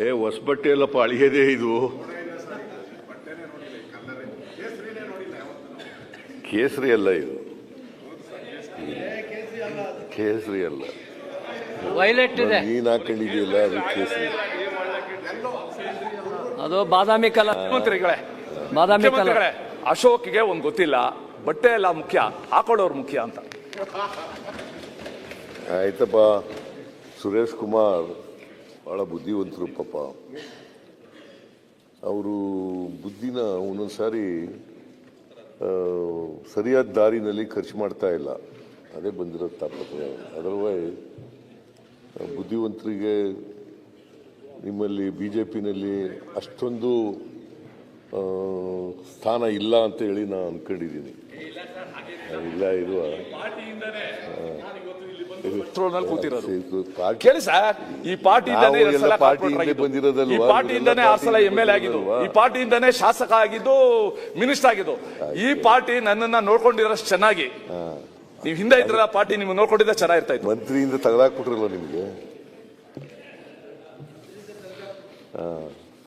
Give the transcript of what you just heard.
ಏ ಹೊಸಬಟ್ಟೆ ಎಲ್ಲಪ್ಪ ಅಳಿಯದೇ ಇದು. ಕೇಸರಿ ಅಲ್ಲ ಇದು. ಕೇಸರಿ ಅಲ್ಲ. ವೈಲೆಟ್ ಇದೆ. ನೀನ್ ಹಾಕೊಂಡಿದೆಯಲ್ಲ ಅದು ಕೇಸರಿ. ಅದು ಬಾದಾಮಿ ಕಲರ್. ಮುಖ್ಯಮಂತ್ರಿಗಳೇ ಬಾದಾಮಿ ಕಲರ್. ಮುಖ್ಯಮಂತ್ರಿಗಳೇ ಅಶೋಕ್ಗೆ ಒಂದ್ ಗೊತ್ತಿಲ್ಲ ಬಟ್ಟೆ ಎಲ್ಲ ಮುಖ್ಯ ಹಾಕೊಳ್ಳೋರು ಮುಖ್ಯ ಅಂತ. ಆಯ್ತಪ್ಪ. ಸುರೇಶ್ ಕುಮಾರ್. ಬಹಳ ಬುದ್ಧಿವಂತರು ಪಾಪ. ಅವರು ಬುದ್ಧಿನ ಒಂದೊಂದು ಸಾರಿ ಸರಿಯಾದ ದಾರಿನಲ್ಲಿ ಖರ್ಚು ಮಾಡ್ತಾ ಇಲ್ಲ. ಅದೇ ಬಂದಿರೋ ತಾಪತ್ರೆ. ಅದರ್ವೈಸ್ ಬುದ್ಧಿವಂತರಿಗೆ ನಿಮ್ಮಲ್ಲಿ ಬಿ ಜೆ ಪಿನಲ್ಲಿ ಅಷ್ಟೊಂದು ಸ್ಥಾನ ಇಲ್ಲ ಅಂತ ಹೇಳಿ ನಾನು ಅಂದ್ಕೊಂಡಿದ್ದೀನಿ ಇಲ್ಲ ಇದು ನಲ್ಲಿ ಕೂತಿರೋದು. ಕೇಳಿ ಸರ್ ಈ ಪಾರ್ಟಿಯಿಂದನೇ ಎರಡ್ ಸಲ ಕಾರ್ಪೊರೇಟರ್ ಆಗಿದ್ದು. ಬಂದಿರೋದಲ್ವಾ? ಈ ಪಾರ್ಟಿಯಿಂದನೇ ಆರು ಸಲ ಎಂ ಎಲ್ ಆಗಿದ್ದು. ಈ ಪಾರ್ಟಿಯಿಂದನೇ ಶಾಸಕ ಆಗಿದ್ದು ಮಿನಿಸ್ಟರ್ ಆಗಿದ್ದು. ಈ ಪಾರ್ಟಿ ನನ್ನನ್ನ ನೋಡ್ಕೊಂಡಿರೋಷ್ಟು ಚೆನ್ನಾಗಿ. ನೀವು ಹಿಂದೆ ಇದ್ರ ಪಾರ್ಟಿ ನಿಮ್ಗೆ ನೋಡ್ಕೊಂಡಿದ್ದ ಚೆನ್ನಾಗಿರ್ತಾ ಇತ್ತು. ಮಂತ್ರಿಯಿಂದ ತೆಗೆದಾಕ್ಬಿಟ್ರಲ್ಲ ನಿಮಗೆ?